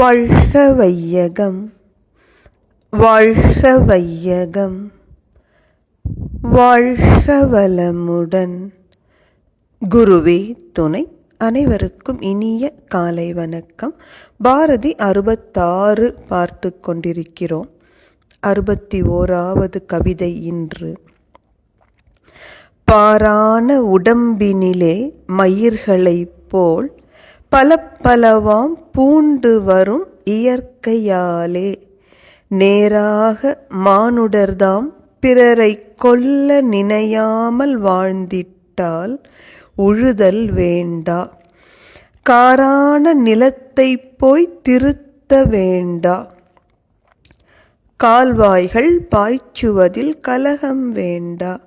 வாழ்க வையகம் வாழ்க வையகம் வாழ்க வளமுடன் குருவே துணை. அனைவருக்கும் இனிய காலை வணக்கம். பாரதி அறுபத்தாறு பார்த்து கொண்டிருக்கிறோம். அறுபத்தி ஓராவது கவிதை இன்று. பாரான உடம்பினிலே மயிர்களைப் போல் பல பலவாம் பூண்டு வரும் இயற்கையாலே. நேராக மானுடர்தாம் பிறரை கொல்ல நினையாமல் வாழ்ந்திட்டால் உழுதல் வேண்டா. காரான நிலத்தைப் போய் திருத்த வேண்டா. கால்வாய்கள் பாய்ச்சுவதில் கலகம் வேண்டா.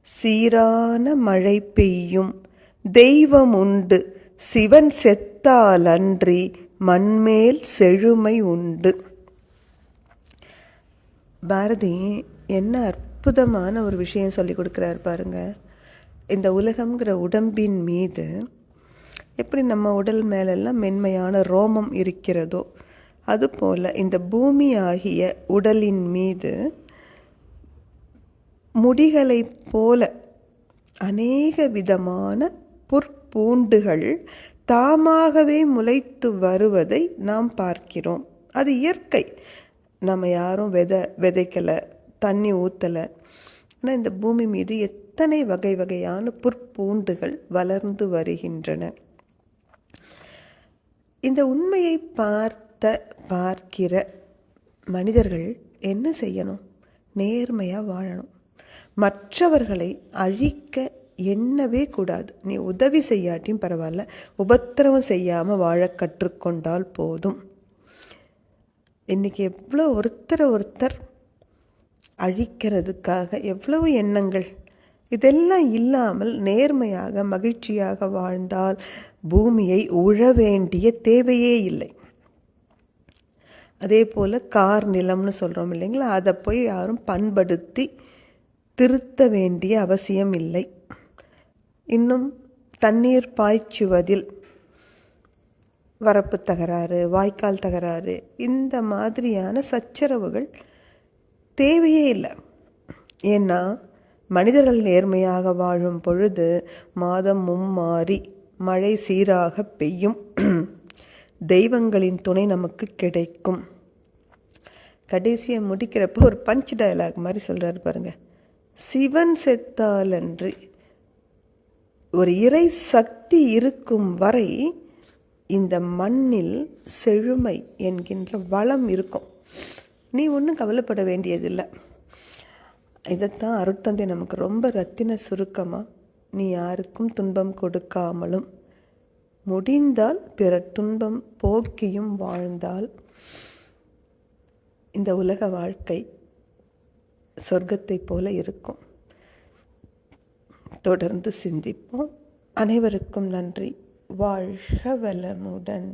சீரான மழை பெய்யும் தெய்வம் உண்டு. சிவன் செத்தாலன்றி மண்மேல் செழுமை உண்டு. பாரதி என்ன அற்புதமான ஒரு விஷயம் சொல்லி கொடுக்குறாரு பாருங்க. இந்த உலகம்ங்கிற உடம்பின் மீது எப்படி நம்ம உடல் மேலெல்லாம் மென்மையான ரோமம் இருக்கிறதோ அதுபோல் இந்த பூமி ஆகிய உடலின் மீது முடிகளைப் போல அநேக விதமான பூண்டுகள் தாமாகவே முளைத்து வருவதை நாம் பார்க்கிறோம். அது இயற்கை. நம்ம யாரும் விதை விதைக்கலை தண்ணி ஊற்றலை ஆனால் இந்த பூமி மீது எத்தனை வகை வகையான புற்பூண்டுகள் வளர்ந்து வருகின்றன. இந்த உண்மையை பார்த்த பார்க்கிற மனிதர்கள் என்ன செய்யணும்? நேர்மையாக வாழணும். மற்றவர்களை அழிக்க எண்ணவே கூடாது. நீ உதவி செய்யாட்டியும் பரவாயில்ல. உபத்திரவம் செய்யாமல் வாழ கற்றுக்கொண்டால் போதும். இன்றைக்கி எவ்வளோ ஒருத்தரை ஒருத்தர் அழிக்கிறதுக்காக எவ்வளவு எண்ணங்கள். இதெல்லாம் இல்லாமல் நேர்மையாக மகிழ்ச்சியாக வாழ்ந்தால் பூமியை உழ வேண்டிய தேவையே இல்லை. அதே போல் கார் நிலம்னு சொல்கிறோம் இல்லைங்களா? அதை போய் யாரும் பண்படுத்தி திருத்த வேண்டிய அவசியம் இல்லை. இன்னும் தண்ணீர் பாய்ச்சுவதில் வரப்பு தகராறு வாய்க்கால் தகராறு இந்த மாதிரியான சச்சரவுகள் தேவையே இல்லை. ஏன்னா மனிதர்கள் நேர்மையாக வாழும் பொழுது மாதமும் மாறி மழை சீராக பெய்யும். தெய்வங்களின் துணை நமக்கு கிடைக்கும். கடைசியை முடிக்கிறப்போ ஒரு பஞ்ச் டயலாக் மாதிரி சொல்கிறாரு பாருங்கள் சிவன் செத்தாலன்றி ஒரு இறை சக்தி இருக்கும் வரை இந்த மண்ணில் செழுமை என்கின்ற வளம் இருக்கும். நீ ஒன்றும் கவலைப்பட வேண்டியதில்லை. இதைத்தான் அருட்தந்தை நமக்கு ரொம்ப ரத்தின சுருக்கமாக நீ யாருக்கும் துன்பம் கொடுக்காமலும் முடிந்தால் பிற துன்பம் போக்கியும் வாழ்ந்தால் இந்த உலக வாழ்க்கை சொர்க்கத்தைப் போல இருக்கும். தொடர்ந்து சிந்திப்போம். அனைவருக்கும் நன்றி. வாழ்க வளமுடன்.